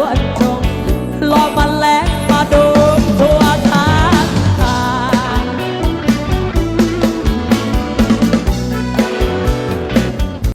วนจงรอมา